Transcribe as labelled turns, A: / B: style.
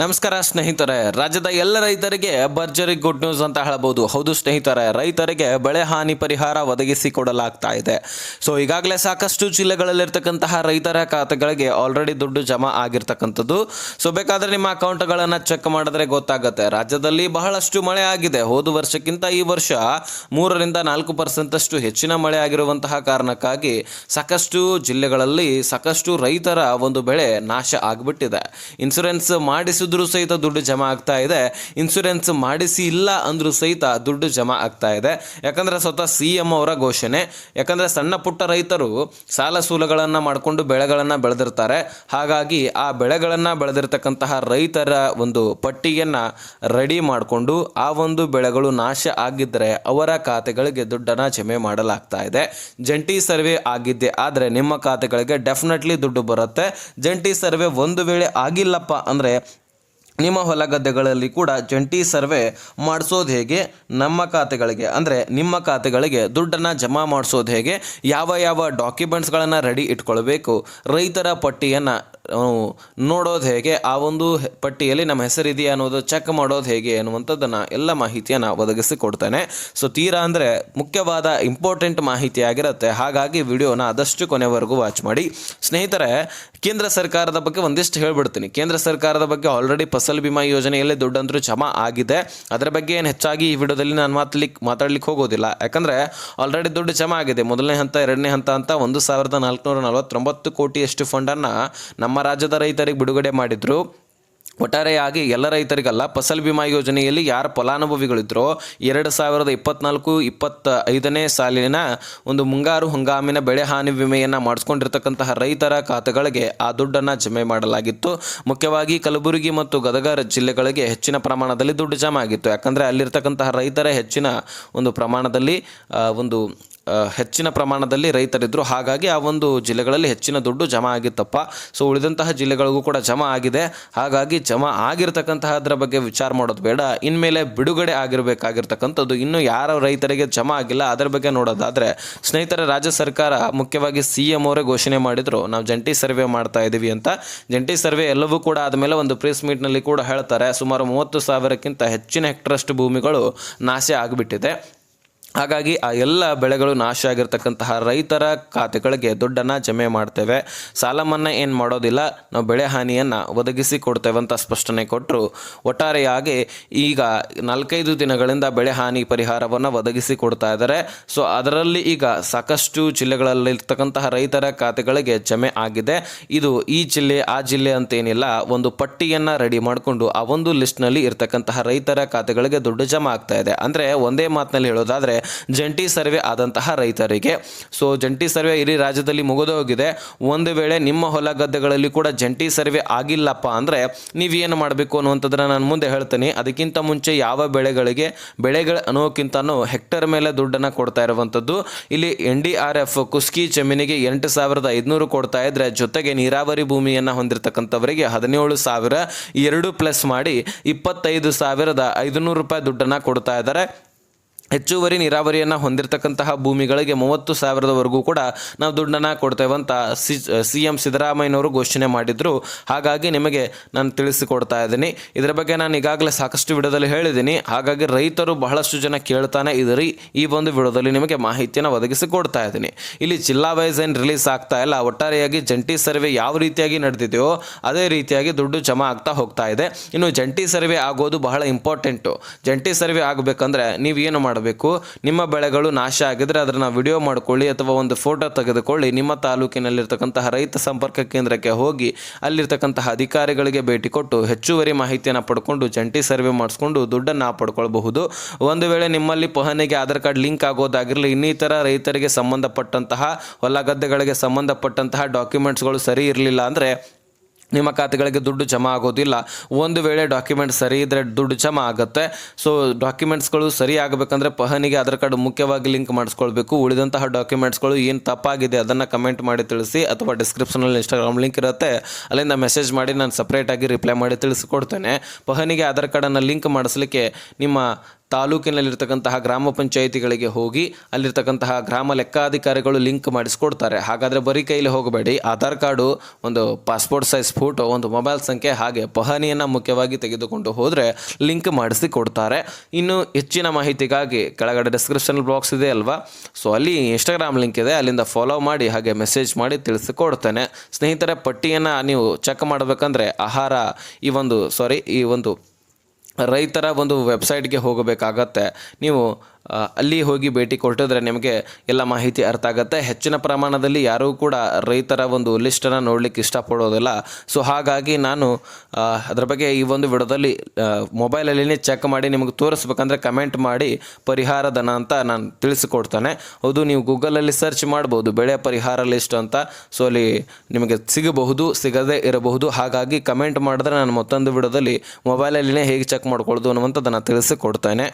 A: ನಮಸ್ಕಾರ ಸ್ನೇಹಿತರೆ. ರಾಜ್ಯದ ಎಲ್ಲ ರೈತರಿಗೆ ಭರ್ಜರಿ ಗುಡ್ ನ್ಯೂಸ್ ಅಂತ ಹೇಳಬಹುದು. ಹೌದು ಸ್ನೇಹಿತರೆ, ರೈತರಿಗೆ ಬೆಳೆ ಹಾನಿ ಪರಿಹಾರ ಒದಗಿಸಿಕೊಡಲಾಗ್ತಾ ಇದೆ. ಸೊ ಈಗಾಗಲೇ ಸಾಕಷ್ಟು ಜಿಲ್ಲೆಗಳಲ್ಲಿರ್ತಕ್ಕಂತಹ ರೈತರ ಖಾತೆಗಳಿಗೆ ಆಲ್ರೆಡಿ ದುಡ್ಡು ಜಮಾ ಆಗಿರ್ತಕ್ಕಂಥದ್ದು. ಸೊ ಬೇಕಾದ್ರೆ ನಿಮ್ಮ ಅಕೌಂಟ್ಗಳನ್ನು ಚೆಕ್ ಮಾಡಿದ್ರೆ ಗೊತ್ತಾಗುತ್ತೆ. ರಾಜ್ಯದಲ್ಲಿ ಬಹಳಷ್ಟು ಮಳೆ ಆಗಿದೆ. ಹೋದ ವರ್ಷಕ್ಕಿಂತ ಈ ವರ್ಷ ಮೂರರಿಂದ ನಾಲ್ಕು ಪರ್ಸೆಂಟಷ್ಟು ಹೆಚ್ಚಿನ ಮಳೆ ಆಗಿರುವಂತಹ ಕಾರಣಕ್ಕಾಗಿ ಸಾಕಷ್ಟು ಜಿಲ್ಲೆಗಳಲ್ಲಿ ಸಾಕಷ್ಟು ರೈತರ ಒಂದು ಬೆಳೆ ನಾಶ ಆಗಿಬಿಟ್ಟಿದೆ. ಇನ್ಸೂರೆನ್ಸ್ ಮಾಡಿಸಿದ್ರು ಸಹಿತ ದುಡ್ಡು ಜಮಾ ಆಗ್ತಾ ಇದೆ. ಇನ್ಸೂರೆನ್ಸ್ ಮಾಡಿಸಿ ಇಲ್ಲ ಅಂದ್ರೂ ಸಹಿತ ದುಡ್ಡು ಜಮಾ ಆಗ್ತಾ ಇದೆ. ಯಾಕಂದ್ರೆ ಸ್ವತಃ ಸಿ ಎಂ ಅವರ ಘೋಷಣೆ. ಯಾಕಂದ್ರೆ ಸಣ್ಣ ಪುಟ್ಟ ರೈತರು ಸಾಲ ಸೂಲಗಳನ್ನು ಮಾಡಿಕೊಂಡು ಬೆಳೆಗಳನ್ನು ಬೆಳೆದಿರ್ತಾರೆ. ಹಾಗಾಗಿ ಆ ಬೆಳೆಗಳನ್ನು ಬೆಳೆದಿರ್ತಕ್ಕಂತಹ ರೈತರ ಒಂದು ಪಟ್ಟಿಯನ್ನು ರೆಡಿ ಮಾಡಿಕೊಂಡು ಆ ಒಂದು ಬೆಳೆಗಳು ನಾಶ ಆಗಿದ್ದರೆ ಅವರ ಖಾತೆಗಳಿಗೆ ದುಡ್ಡನ್ನು ಜಮೆ ಮಾಡಲಾಗ್ತಾ ಇದೆ. ಜಂಟಿ ಸರ್ವೆ ಆಗಿದ್ದೆ ಆದರೆ ನಿಮ್ಮ ಖಾತೆಗಳಿಗೆ ಡೆಫಿನೆಟ್ಲಿ ದುಡ್ಡು ಬರುತ್ತೆ. ಜಂಟಿ ಸರ್ವೆ ಒಂದು ವೇಳೆ ಆಗಿಲ್ಲಪ್ಪ ಅಂದರೆ ನಿಮ್ಮ ಹೊಲ ಗದ್ದೆಗಳಲ್ಲಿ ಕೂಡ ಜಂಟಿ ಸರ್ವೆ ಮಾಡಿಸೋದು ಹೇಗೆ? ನಮ್ಮ ಖಾತೆಗಳಿಗೆ, ಅಂದರೆ ನಿಮ್ಮ ಖಾತೆಗಳಿಗೆ ದುಡ್ಡನ್ನು ಜಮಾ ಮಾಡಿಸೋದು ಹೇಗೆ? ಯಾವ ಯಾವ ಡಾಕ್ಯುಮೆಂಟ್ಸ್ಗಳನ್ನು ರೆಡಿ ಇಟ್ಕೊಳ್ಬೇಕು? ರೈತರ ಪಟ್ಟಿಯನ್ನು ನೋಡೋದು ಹೇಗೆ, ಆ ಒಂದು ಪಟ್ಟಿಯಲ್ಲಿ ನಮ್ಮ ಹೆಸರಿದೆಯಾ ಅನ್ನೋದು ಚೆಕ್ ಮಾಡೋದು ಹೇಗೆ ಅನ್ನುವಂಥದ್ದನ್ನು ಎಲ್ಲ ಮಾಹಿತಿಯನ್ನು ಒದಗಿಸಿಕೊಡ್ತೇನೆ ಸೊ ತೀರಾ ಅಂದರೆ ಮುಖ್ಯವಾದ ಇಂಪಾರ್ಟೆಂಟ್ ಮಾಹಿತಿ ಆಗಿರುತ್ತೆ. ಹಾಗಾಗಿ ವಿಡಿಯೋನ ಆದಷ್ಟು ಕೊನೆವರೆಗೂ ವಾಚ್ ಮಾಡಿ. ಸ್ನೇಹಿತರೆ, ಕೇಂದ್ರ ಸರ್ಕಾರದ ಬಗ್ಗೆ ಒಂದಿಷ್ಟು ಹೇಳ್ಬಿಡ್ತೀನಿ. ಕೇಂದ್ರ ಸರ್ಕಾರದ ಬಗ್ಗೆ ಆಲ್ರೆಡಿ ಫಸಲ್ ಬಿಮಾ ಯೋಜನೆಯಲ್ಲಿ ದುಡ್ಡಂತರೂ ಜಮಾ ಆಗಿದೆ. ಅದರ ಬಗ್ಗೆ ಏನು ಹೆಚ್ಚಾಗಿ ಈ ವಿಡಿಯೋದಲ್ಲಿ ನಾನು ಮಾತಲಿಕ್ಕೆ ಮಾತಾಡ್ಲಿಕ್ಕೆ ಹೋಗೋದಿಲ್ಲ. ಯಾಕಂದರೆ ಆಲ್ರೆಡಿ ದುಡ್ಡು ಜಮಾ ಆಗಿದೆ. ಮೊದಲನೇ ಹಂತ, ಎರಡನೇ ಹಂತ ಅಂತ ಒಂದು ಸಾವಿರದ ನಾಲ್ಕುನೂರ ನಲವತ್ತೊಂಬತ್ತು ಕೋಟಿಯಷ್ಟು ಫಂಡನ್ನು ನಮ್ಮ ರಾಜ್ಯದ ರೈತರಿಗೆ ಬಿಡುಗಡೆ ಮಾಡಿದ್ರು. ಒಟ್ಟಾರೆಯಾಗಿ ಎಲ್ಲ ರೈತರಿಗಲ್ಲ, ಫಸಲ್ ಬಿಮಾ ಯೋಜನೆಯಲ್ಲಿ ಯಾರು ಫಲಾನುಭವಿಗಳಿದ್ರೋ ಎರಡು ಸಾವಿರದ ಇಪ್ಪತ್ನಾಲ್ಕು ಇಪ್ಪತ್ತ ಐದನೇ ಸಾಲಿನ ಒಂದು ಮುಂಗಾರು ಹಂಗಾಮಿನ ಬೆಳೆ ಹಾನಿ ವಿಮೆಯನ್ನು ಮಾಡಿಸ್ಕೊಂಡಿರ್ತಕ್ಕಂತಹ ರೈತರ ಖಾತೆಗಳಿಗೆ ಆ ದುಡ್ಡನ್ನು ಜಮೆ ಮಾಡಲಾಗಿತ್ತು. ಮುಖ್ಯವಾಗಿ ಕಲಬುರಗಿ ಮತ್ತು ಗದಗ ಜಿಲ್ಲೆಗಳಿಗೆ ಹೆಚ್ಚಿನ ಪ್ರಮಾಣದಲ್ಲಿ ದುಡ್ಡು ಜಮಾ ಆಗಿತ್ತು. ಯಾಕಂದರೆ ಅಲ್ಲಿರ್ತಕ್ಕಂತಹ ರೈತರ ಹೆಚ್ಚಿನ ಒಂದು ಪ್ರಮಾಣದಲ್ಲಿ ಒಂದು ಹೆಚ್ಚಿನ ಪ್ರಮಾಣದಲ್ಲಿ ರೈತರಿದ್ದರು ಹಾಗಾಗಿ ಆ ಒಂದು ಜಿಲ್ಲೆಗಳಲ್ಲಿ ಹೆಚ್ಚಿನ ದುಡ್ಡು ಜಮಾ ಆಗಿತ್ತಪ್ಪ. ಸೊ ಉಳಿದಂತಹ ಜಿಲ್ಲೆಗಳಿಗೂ ಕೂಡ ಜಮಾ ಆಗಿದೆ. ಹಾಗಾಗಿ ಜಮಾ ಆಗಿರ್ತಕ್ಕಂತಹದ್ರ ಬಗ್ಗೆ ವಿಚಾರ ಮಾಡೋದು ಬೇಡ. ಇನ್ಮೇಲೆ ಬಿಡುಗಡೆ ಆಗಿರಬೇಕಾಗಿರ್ತಕ್ಕಂಥದ್ದು. ಇನ್ನು ಯಾರ ರೈತರಿಗೆ ಜಮಾ ಆಗಿಲ್ಲ, ಅದರ ಬಗ್ಗೆ ನೋಡೋದಾದರೆ ಸ್ನೇಹಿತರ, ರಾಜ್ಯ ಸರ್ಕಾರ ಮುಖ್ಯವಾಗಿ ಸಿ ಎಂ ಅವರೇ ಘೋಷಣೆ ಮಾಡಿದರು. ನಾವು ಜಂಟಿ ಸರ್ವೆ ಮಾಡ್ತಾ ಇದ್ದೀವಿ ಅಂತ. ಜಂಟಿ ಸರ್ವೆ ಎಲ್ಲವೂ ಕೂಡ ಆದಮೇಲೆ ಒಂದು ಪ್ರೆಸ್ ಮೀಟ್ನಲ್ಲಿ ಕೂಡ ಹೇಳ್ತಾರೆ. ಸುಮಾರು ಮೂವತ್ತು ಸಾವಿರಕ್ಕಿಂತ ಹೆಚ್ಚಿನ ಹೆಕ್ಟರಷ್ಟು ಭೂಮಿಗಳು ನಾಶ ಆಗಿಬಿಟ್ಟಿದೆ. ಹಾಗಾಗಿ ಆ ಎಲ್ಲ ಬೆಳೆಗಳು ನಾಶ ಆಗಿರ್ತಕ್ಕಂತಹ ರೈತರ ಖಾತೆಗಳಿಗೆ ದುಡ್ಡನ್ನು ಜಮೆ ಮಾಡ್ತೇವೆ. ಸಾಲ ಮನ್ನಾ ಏನು ಮಾಡೋದಿಲ್ಲ, ನಾವು ಬೆಳೆ ಹಾನಿಯನ್ನು ಒದಗಿಸಿ ಕೊಡ್ತೇವೆ ಅಂತ ಸ್ಪಷ್ಟನೆ ಕೊಟ್ಟರು ಒಟ್ಟಾರೆಯಾಗಿ ಈಗ ನಾಲ್ಕೈದು ದಿನಗಳಿಂದ ಬೆಳೆ ಹಾನಿ ಪರಿಹಾರವನ್ನು ಒದಗಿಸಿ ಕೊಡ್ತಾ ಇದ್ದಾರೆ ಸೊ ಅದರಲ್ಲಿ ಈಗ ಸಾಕಷ್ಟು ಜಿಲ್ಲೆಗಳಲ್ಲಿರ್ತಕ್ಕಂತಹ ರೈತರ ಖಾತೆಗಳಿಗೆ ಜಮೆ ಆಗಿದೆ. ಇದು ಈ ಜಿಲ್ಲೆ, ಆ ಜಿಲ್ಲೆ ಅಂತೇನಿಲ್ಲ, ಒಂದು ಪಟ್ಟಿಯನ್ನು ರೆಡಿ ಮಾಡಿಕೊಂಡು ಆ ಒಂದು ಲಿಸ್ಟ್ನಲ್ಲಿ ಇರ್ತಕ್ಕಂತಹ ರೈತರ ಖಾತೆಗಳಿಗೆ ದುಡ್ಡು ಜಮಾ ಆಗ್ತಾ ಇದೆ. ಅಂದರೆ ಒಂದೇ ಮಾತಿನಲ್ಲಿ ಹೇಳೋದಾದರೆ ಜಂಟಿ ಸರ್ವೆ ಆದಂತಹ ರೈತರಿಗೆ. ಸೊ ಜಂಟಿ ಸರ್ವೆ ಇಡೀ ರಾಜ್ಯದಲ್ಲಿ ಮುಗಿದೋಗಿದೆ. ಒಂದು ವೇಳೆ ನಿಮ್ಮ ಹೊಲ ಗದ್ದೆಗಳಲ್ಲಿ ಕೂಡ ಜಂಟಿ ಸರ್ವೆ ಆಗಿಲ್ಲಪ್ಪ ಅಂದರೆ ನೀವೇನು ಮಾಡಬೇಕು ಅನ್ನುವಂಥದ್ದನ್ನ ನಾನು ಮುಂದೆ ಹೇಳ್ತೀನಿ. ಅದಕ್ಕಿಂತ ಮುಂಚೆ ಯಾವ ಬೆಳೆಗಳಿಗೆ, ಬೆಳೆಗಳ ಅನ್ನೋಕ್ಕಿಂತನೂ ಹೆಕ್ಟರ್ ಮೇಲೆ ದುಡ್ಡನ್ನು ಕೊಡ್ತಾ ಇರುವಂಥದ್ದು. ಇಲ್ಲಿ ಎನ್ ಡಿ ಆರ್ ಎಫ್ ಕುಸ್ಕಿ ಜಮೀನಿಗೆ ಎಂಟು ಸಾವಿರದ ಐದುನೂರು ಕೊಡ್ತಾ ಇದ್ರೆ ಜೊತೆಗೆ ನೀರಾವರಿ ಭೂಮಿಯನ್ನು ಹೊಂದಿರತಕ್ಕಂಥವರಿಗೆ ಹದಿನೇಳು ಸಾವಿರ, ಎರಡು ಪ್ಲಸ್ ಮಾಡಿ ಇಪ್ಪತ್ತೈದು ಸಾವಿರದ ಐದುನೂರು ರೂಪಾಯಿ ದುಡ್ಡನ್ನು ಕೊಡ್ತಾ ಇದ್ದಾರೆ. ಹೆಚ್ಚುವರಿ ನೀರಾವರಿಯನ್ನು ಹೊಂದಿರತಕ್ಕಂತಹ ಭೂಮಿಗಳಿಗೆ ಮೂವತ್ತು ಸಾವಿರದವರೆಗೂ ಕೂಡ ನಾವು ದುಡ್ಡನ್ನು ಕೊಡ್ತೇವೆ ಅಂತ ಸಿ ಸಿ ಎಂ ಸಿದ್ದರಾಮಯ್ಯನವರು ಘೋಷಣೆ ಮಾಡಿದ್ರು. ಹಾಗಾಗಿ ನಿಮಗೆ ನಾನು ತಿಳಿಸಿಕೊಡ್ತಾ ಇದ್ದೀನಿ. ಇದರ ಬಗ್ಗೆ ನಾನು ಈಗಾಗಲೇ ಸಾಕಷ್ಟು ವಿಡಿಯೋದಲ್ಲಿ ಹೇಳಿದ್ದೀನಿ. ಹಾಗಾಗಿ ರೈತರು ಬಹಳಷ್ಟು ಜನ ಕೇಳ್ತಾನೆ ಇದ್ರಿ ಈ ಒಂದು ವಿಡಿಯೋದಲ್ಲಿ ನಿಮಗೆ ಮಾಹಿತಿಯನ್ನು ಒದಗಿಸಿ ಕೊಡ್ತಾ ಇದ್ದೀನಿ. ಇಲ್ಲಿ ಜಿಲ್ಲಾ ವೈಸ್ ಏನು ರಿಲೀಸ್ ಆಗ್ತಾ ಇಲ್ಲ. ಒಟ್ಟಾರೆಯಾಗಿ ಜಂಟಿ ಸರ್ವೆ ಯಾವ ರೀತಿಯಾಗಿ ನಡೆದಿದೆಯೋ ಅದೇ ರೀತಿಯಾಗಿ ದುಡ್ಡು ಜಮಾ ಆಗ್ತಾ ಹೋಗ್ತಾ ಇದೆ. ಇನ್ನು ಜಂಟಿ ಸರ್ವೆ ಆಗೋದು ಬಹಳ ಇಂಪಾರ್ಟೆಂಟು ಜಂಟಿ ಸರ್ವೆ ಆಗಬೇಕಂದ್ರೆ ಏನು ಮಾಡಬೇಕು. ನಿಮ್ಮ ಬೆಳೆಗಳು ನಾಶ ಆಗಿದ್ರೆ ಅದನ್ನು ವಿಡಿಯೋ ಮಾಡ್ಕೊಳ್ಳಿ ಅಥವಾ ಒಂದು ಫೋಟೋ ತೆಗೆದುಕೊಳ್ಳಿ. ನಿಮ್ಮ ತಾಲೂಕಿನಲ್ಲಿರ್ತಕ್ಕಂತಹ ರೈತ ಸಂಪರ್ಕ ಕೇಂದ್ರಕ್ಕೆ ಹೋಗಿ ಅಲ್ಲಿರ್ತಕ್ಕಂತಹ ಅಧಿಕಾರಿಗಳಿಗೆ ಭೇಟಿ ಕೊಟ್ಟು ಹೆಚ್ಚುವರಿ ಮಾಹಿತಿಯನ್ನು ಪಡ್ಕೊಂಡು, ಜಂಟಿ ಸರ್ವೆ ಮಾಡಿಸ್ಕೊಂಡು ದುಡ್ಡನ್ನು ಪಡ್ಕೊಳ್ಬಹುದು. ಒಂದು ವೇಳೆ ನಿಮ್ಮಲ್ಲಿ ಪಹಣಿಗೆ ಆಧಾರ್ ಕಾರ್ಡ್ ಲಿಂಕ್ ಆಗೋದಾಗಿರಲಿ, ಇನ್ನಿತರ ರೈತರಿಗೆ ಸಂಬಂಧಪಟ್ಟಂತಹ ಹೊಲ ಗದ್ದೆಗಳಿಗೆ ಸಂಬಂಧಪಟ್ಟಂತಹ ಡಾಕ್ಯುಮೆಂಟ್ಸ್ಗಳು ಸರಿ ಇರಲಿಲ್ಲ ಅಂದರೆ ನಿಮ್ಮ ಖಾತೆಗಳಿಗೆ ದುಡ್ಡು ಜಮಾ ಆಗೋದಿಲ್ಲ. ಒಂದು ವೇಳೆ ಡಾಕ್ಯುಮೆಂಟ್ ಸರಿ ಇದ್ದರೆ ದುಡ್ಡು ಜಮಾ ಆಗುತ್ತೆ. ಸೊ ಡಾಕ್ಯುಮೆಂಟ್ಸ್ಗಳು ಸರಿ ಆಗಬೇಕಂದ್ರೆ ಪಹನಿಗೆ ಆಧಾರ್ ಕಾರ್ಡ್ ಮುಖ್ಯವಾಗಿ ಲಿಂಕ್ ಮಾಡಿಸ್ಕೊಳ್ಬೇಕು. ಉಳಿದಂತಹ ಡಾಕ್ಯುಮೆಂಟ್ಸ್ಗಳು ಏನು ತಪ್ಪಾಗಿದೆ ಅದನ್ನು ಕಮೆಂಟ್ ಮಾಡಿ ತಿಳಿಸಿ ಅಥವಾ ಡಿಸ್ಕ್ರಿಪ್ಷನಲ್ಲಿ ಇನ್ಸ್ಟಾಗ್ರಾಮ್ ಲಿಂಕ್ ಇರುತ್ತೆ. ಅಲ್ಲಿಂದ ಮೆಸೇಜ್ ಮಾಡಿ ನಾನು ಸಪ್ರೇಟಾಗಿ ರಿಪ್ಲೈ ಮಾಡಿ ತಿಳಿಸಿಕೊಡ್ತೇನೆ. ಪಹನಿಗೆ ಆಧಾರ್ ಕಾರ್ಡನ್ನು ಲಿಂಕ್ ಮಾಡಿಸ್ಲಿಕ್ಕೆ ನಿಮ್ಮ ತಾಲೂಕಿನಲ್ಲಿರ್ತಕ್ಕಂತಹ ಗ್ರಾಮ ಪಂಚಾಯಿತಿಗಳಿಗೆ ಹೋಗಿ ಅಲ್ಲಿರ್ತಕ್ಕಂತಹ ಗ್ರಾಮ ಲೆಕ್ಕಾಧಿಕಾರಿಗಳು ಲಿಂಕ್ ಮಾಡಿಸ್ಕೊಡ್ತಾರೆ. ಹಾಗಾದರೆ ಬರೀ ಕೈಲಿ ಹೋಗಬೇಡಿ. ಆಧಾರ್ ಕಾರ್ಡು, ಒಂದು ಪಾಸ್ಪೋರ್ಟ್ ಸೈಜ್ ಫೋಟೋ, ಒಂದು ಮೊಬೈಲ್ ಸಂಖ್ಯೆ ಹಾಗೆ ಪಹಣಿಯನ್ನು ಮುಖ್ಯವಾಗಿ ತೆಗೆದುಕೊಂಡು ಹೋದರೆ ಲಿಂಕ್ ಮಾಡಿಸಿ ಕೊಡ್ತಾರೆ ಇನ್ನು ಹೆಚ್ಚಿನ ಮಾಹಿತಿಗಾಗಿ ಕೆಳಗಡೆ ಡಿಸ್ಕ್ರಿಪ್ಷನ್ ಬಾಕ್ಸ್ ಇದೆ ಅಲ್ವಾ? ಸೊ ಅಲ್ಲಿ ಇನ್ಸ್ಟಾಗ್ರಾಮ್ ಲಿಂಕ್ ಇದೆ. ಅಲ್ಲಿಂದ ಫಾಲೋ ಮಾಡಿ, ಹಾಗೆ ಮೆಸೇಜ್ ಮಾಡಿ ತಿಳಿಸಿಕೊಡ್ತೇನೆ. ಸ್ನೇಹಿತರೆ, ಪಟ್ಟಿಯನ್ನು ನೀವು ಚೆಕ್ ಮಾಡಬೇಕಂದ್ರೆ ಆಹಾರ ಈ ಒಂದು ಸಾರಿ ಈ ಒಂದು ರೈತರ ಒಂದು ವೆಬ್ಸೈಟ್ಗೆ ಹೋಗಬೇಕಾಗತ್ತೆ. ನೀವು ಅಲ್ಲಿ ಹೋಗಿ ಭೇಟಿ ಕೊಟ್ಟಿದ್ರೆ ನಿಮಗೆ ಎಲ್ಲ ಮಾಹಿತಿ ಅರ್ಥ ಆಗುತ್ತೆ. ಹೆಚ್ಚಿನ ಪ್ರಮಾಣದಲ್ಲಿ ಯಾರೂ ಕೂಡ ರೈತರ ಒಂದು ಲಿಸ್ಟನ್ನು ನೋಡಲಿಕ್ಕೆ ಇಷ್ಟಪಡೋದಿಲ್ಲ. ಸೊ ಹಾಗಾಗಿ ನಾನು ಅದರ ಬಗ್ಗೆ ಈ ಒಂದು ವಿಡಿಯೋದಲ್ಲಿ ಮೊಬೈಲಲ್ಲಿನೇ ಚೆಕ್ ಮಾಡಿ ನಿಮಗೆ ತೋರಿಸ್ಬೇಕಂದ್ರೆ ಕಮೆಂಟ್ ಮಾಡಿ ಪರಿಹಾರ ಧನ ಅಂತ ನಾನು ತಿಳಿಸಿಕೊಡ್ತಾನೆ. ಹೌದು, ನೀವು ಗೂಗಲಲ್ಲಿ ಸರ್ಚ್ ಮಾಡ್ಬೋದು, ಬೆಳೆ ಪರಿಹಾರ ಲಿಸ್ಟ್ ಅಂತ. ಸೊ ಅಲ್ಲಿ ನಿಮಗೆ ಸಿಗಬಹುದು, ಸಿಗದೇ ಇರಬಹುದು. ಹಾಗಾಗಿ ಕಮೆಂಟ್ ಮಾಡಿದ್ರೆ ನಾನು ಮತ್ತೊಂದು ವಿಡಿಯೋದಲ್ಲಿ ಮೊಬೈಲಲ್ಲಿನೇ ಹೇಗೆ ಚೆಕ್ ಮಾಡ್ಕೊಳ್ಳೋದು ಅನ್ನುವಂಥದ್ದನ್ನು ತಿಳಿಸಿಕೊಡ್ತೇನೆ.